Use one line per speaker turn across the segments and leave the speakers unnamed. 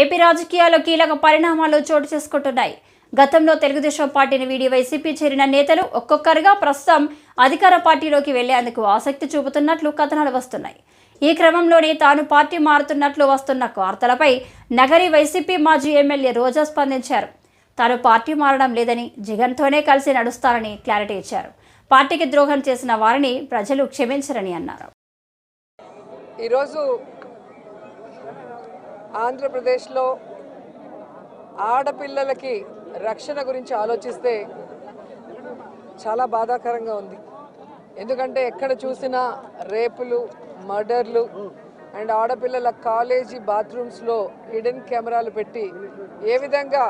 AP రాజకీయాల్లో కీలక పరిణామాలు చోటు చేసుకుంటున్నాయి. గతంలో తెలుగుదేశం పార్టీని వీడి వైసీపీ చేరిన నేతలు ఒక్కొక్కరుగా ప్రస్తుతం అధికార పార్టీలోకి వెళ్ళేందుకు ఆసక్తి చూపుతున్నట్లు కథనాలు వస్తున్నాయి. ఈ క్రమంలోనే తాను పార్టీ మారుతున్నట్లు వస్తున్న వార్తలపై నగరి వైసీపీ మాజీ ఎమ్మెల్యే రోజా స్పందించారు. తాను పార్టీ మారడం లేదని జగన్తోనే కలిసి నడుస్తారని క్లారిటీ ఇచ్చారు. పార్టీకి ద్రోహం చేసిన వారిని ప్రజలు క్షమించరని అన్నారు.
ఈరోజు ఆంధ్రప్రదేశ్లో ఆడపిల్లలకి రక్షణ గురించి ఆలోచిస్తే చాలా బాధాకరంగా ఉంది. ఎందుకంటే ఎక్కడ చూసినా రేపులు మర్డర్లు అండ్ ఆడపిల్లల కాలేజీ బాత్రూమ్స్లో హిడెన్ కెమెరాలు పెట్టి ఏ విధంగా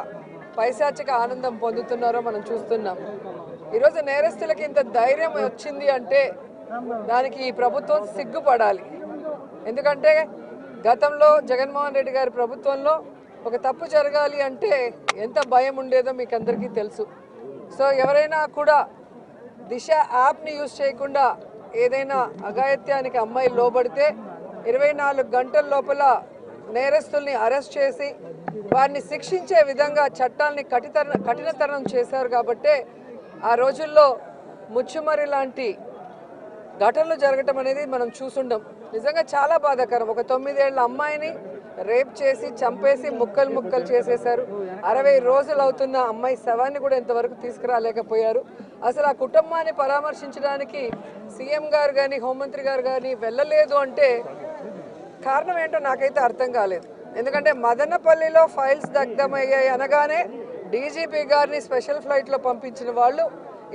పైశాచిక ఆనందం పొందుతున్నారో మనం చూస్తున్నాం. ఈరోజు నేరస్తులకి ఇంత ధైర్యం వచ్చింది అంటే దానికి ఈ ప్రభుత్వం సిగ్గుపడాలి. ఎందుకంటే గతంలో జగన్మోహన్ రెడ్డి గారి ప్రభుత్వంలో ఒక తప్పు జరగాలి అంటే ఎంత భయం ఉండేదో మీకు అందరికీ తెలుసు. సో ఎవరైనా కూడా దిశ యాప్ని యూజ్ చేయకుండా ఏదైనా అఘాయిత్యానికి అమ్మాయి లోబడితే ఇరవై నాలుగు గంటల లోపల నేరస్తుల్ని అరెస్ట్ చేసి వారిని శిక్షించే విధంగా చట్టాన్ని కఠితర కఠినతరం చేశారు కాబట్టే ఆ రోజుల్లో ముచ్చుమరి లాంటి ఘటనలు జరగటం అనేది మనం చూసుండం నిజంగా చాలా బాధాకరం. ఒక తొమ్మిదేళ్ళ అమ్మాయిని రేప్ చేసి చంపేసి ముక్కలు ముక్కలు చేసేశారు. అరవై రోజులు అవుతున్న అమ్మాయి శవాన్ని కూడా ఇంతవరకు తీసుకురాలేకపోయారు. అసలు ఆ కుటుంబాన్ని పరామర్శించడానికి సీఎం గారు కానీ హోంమంత్రి గారు కానీ వెళ్ళలేదు అంటే కారణం ఏంటో నాకైతే అర్థం కాలేదు. ఎందుకంటే మదనపల్లిలో ఫైల్స్ దగ్ధమయ్యాయి అనగానే డీజీపీ గారిని స్పెషల్ ఫ్లైట్లో పంపించిన వాళ్ళు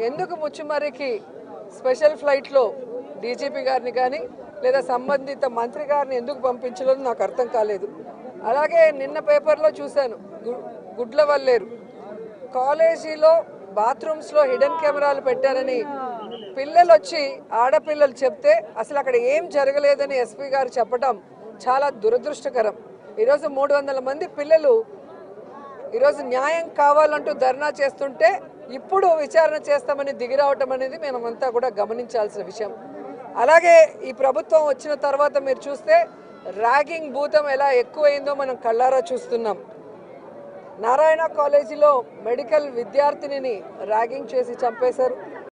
ఎందుకు ముచ్చుమరికి స్పెషల్ ఫ్లైట్లో డీజీపీ గారిని కానీ లేదా సంబంధిత మంత్రి గారిని ఎందుకు పంపించలేదు నాకు అర్థం కాలేదు. అలాగే నిన్న పేపర్లో చూశాను గు- గుడ్ల వల్లేరు కాలేజీలో బాత్రూమ్స్లో హిడెన్ కెమెరాలు పెట్టారని పిల్లలు వచ్చి ఆడపిల్లలు చెప్తే అసలు అక్కడ ఏం జరగలేదని ఎస్పీ గారు చెప్పడం చాలా దురదృష్టకరం. ఈరోజు మూడు వందల మంది పిల్లలు ఈరోజు న్యాయం కావాలంటూ ధర్నా చేస్తుంటే ఇప్పుడు విచారణ చేస్తామని దిగిరావటం అనేది మేమంతా కూడా గమనించాల్సిన విషయం. అలాగే ఈ ప్రభుత్వం వచ్చిన తర్వాత మీరు చూస్తే ర్యాగింగ్ భూతం ఎలా ఎక్కువైందో మనం కళ్ళారా చూస్తున్నాం. నారాయణ కాలేజీలో మెడికల్ విద్యార్థినిని ర్యాగింగ్ చేసి చంపేశారు.